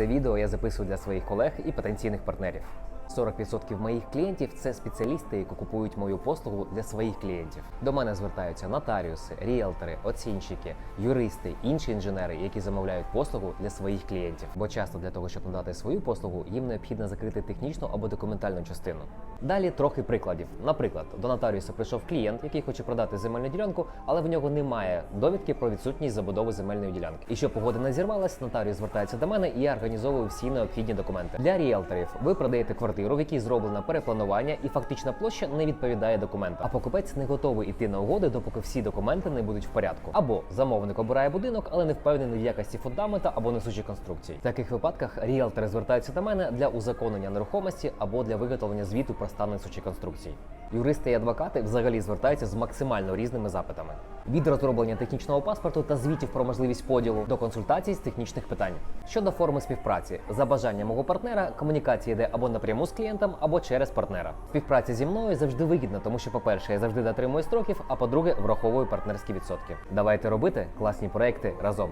Це відео я записую для своїх колег і потенційних партнерів. 40% моїх клієнтів це спеціалісти, які купують мою послугу для своїх клієнтів. До мене звертаються нотаріуси, ріелтори, оцінщики, юристи, інші інженери, які замовляють послугу для своїх клієнтів. Бо часто для того, щоб надати свою послугу, їм необхідно закрити технічну або документальну частину. Далі трохи прикладів. Наприклад, до нотаріуса прийшов клієнт, який хоче продати земельну ділянку, але в нього немає довідки про відсутність забудови земельної ділянки. І щоб погода не зірвалась, нотаріус звертається до мене і я організовую всі необхідні документи. Для ріелторів ви продаєте квартиру, в якій зроблено перепланування, і фактична площа не відповідає документам. А покупець не готовий іти на угоди, допоки всі документи не будуть в порядку. Або замовник обирає будинок, але не впевнений в якості фундамента або несучих конструкцій. В таких випадках ріелтори звертаються до мене для узаконення нерухомості або для виготовлення звіту про стан несучих конструкцій. Юристи і адвокати взагалі звертаються з максимально різними запитами: від розроблення технічного паспорту та звітів про можливість поділу до консультацій з технічних питань. Щодо форми співпраці, за бажанням мого партнера комунікація йде або напряму з клієнтом, або через партнера. Співпраця зі мною завжди вигідна, тому що, по-перше, я завжди дотримую строків, а по-друге, враховую партнерські відсотки. Давайте робити класні проекти разом.